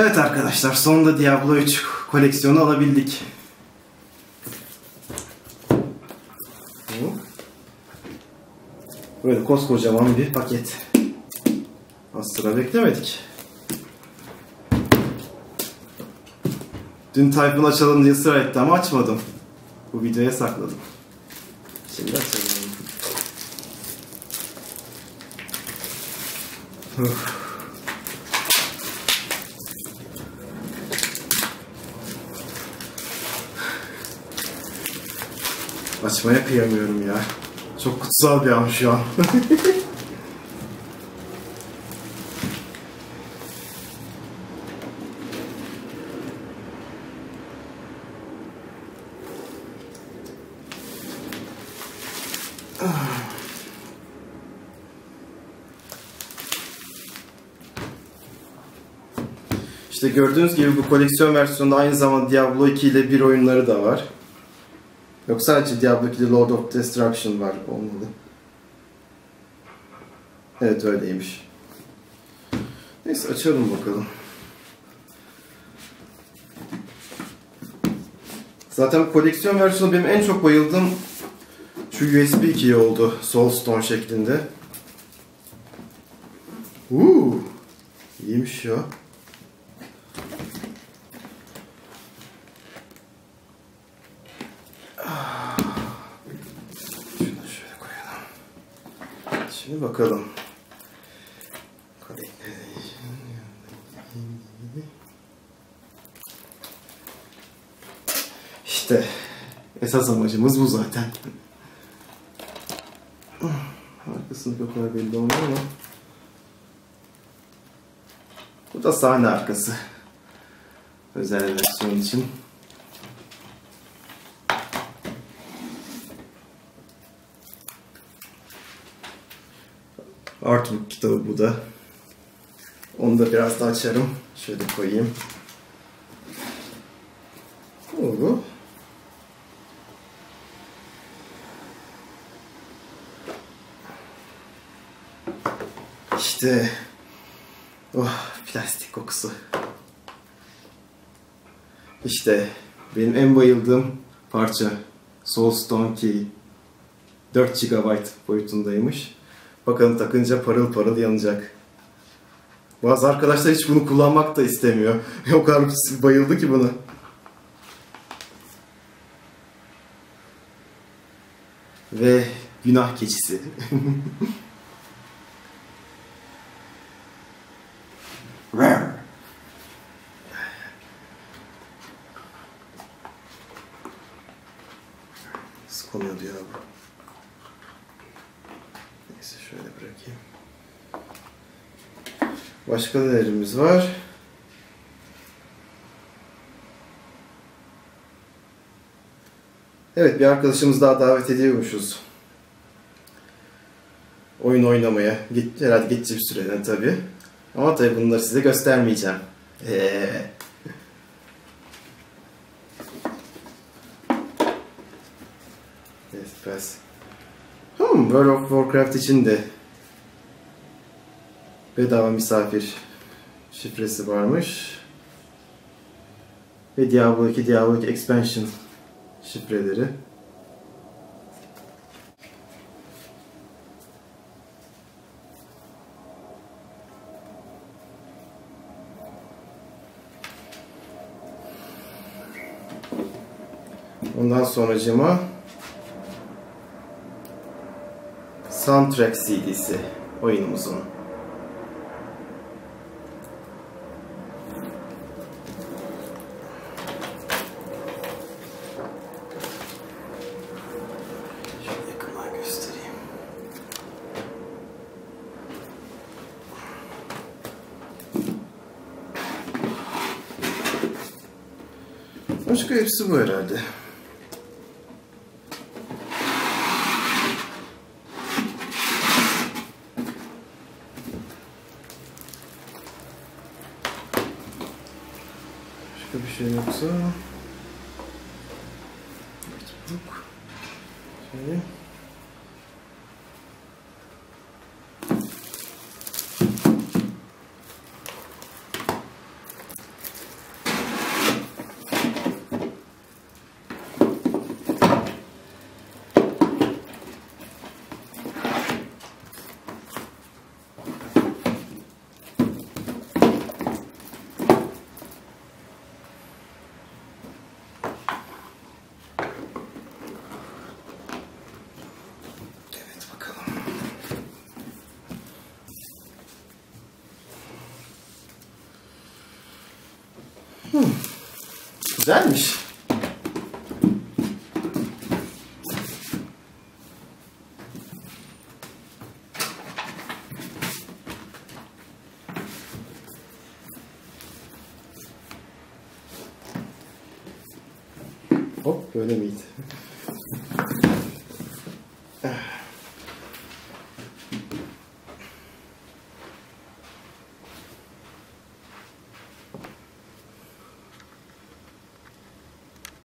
Evet arkadaşlar sonunda Diablo 3 koleksiyonu alabildik. Böyle koskocaman bir paket. Az sıra beklemedik. Dün Tayfun açalım diye ısrar etti ama açmadım. Bu videoya sakladım. Şimdi açalım. Açmaya kıyamıyorum ya. Çok kutsal bir an şu an. İşte gördüğünüz gibi bu koleksiyon versiyonunda aynı zamanda Diablo 2 ile bir oyunları da var. Yok sadece Diablo 2'de Lord of Destruction var olmalı. Evet öyleymiş. Neyse açalım bakalım. Zaten koleksiyon versiyonu benim en çok bayıldığım şu USB 2'ye oldu. Soulstone şeklinde. Uuu. İyiymiş ya. Şimdi bakalım. İşte esas amacımız bu zaten. Arkasında o kadar belli olmuyor ama. Bu da sahne arkası. Özel versiyon için. Artbook kitabı bu da. Onu da biraz da açarım. Şöyle koyayım. Oo. İşte oh plastik kokusu. İşte benim en bayıldığım parça Soulstone Key 4 GB boyutundaymış. Bakalım takınca parıl parıl yanacak. Bazı arkadaşlar hiç bunu kullanmak da istemiyor. o kadar bayıldı ki buna. Ve günah keçisi. Ya bu? Neyse şöyle bırakayım. Başka nelerimiz var? Evet bir arkadaşımız daha davet ediyormuşuz. Oyun oynamaya. Git, herhalde geçici bir süreden tabii. Ama tabii bunları size göstermeyeceğim. Ee. Yes, pass. Hmm, World of Warcraft için de bedava misafir şifresi varmış. Ve Diablo 2, Diablo 2 Expansion şifreleri. Ondan sonracıma soundtrack CD'si oyunumuzun. Başka hepsi bu herhalde. Başka bir şey yoksa... Notebook. Hmm. Güzelmiş. Hop böyle miydi?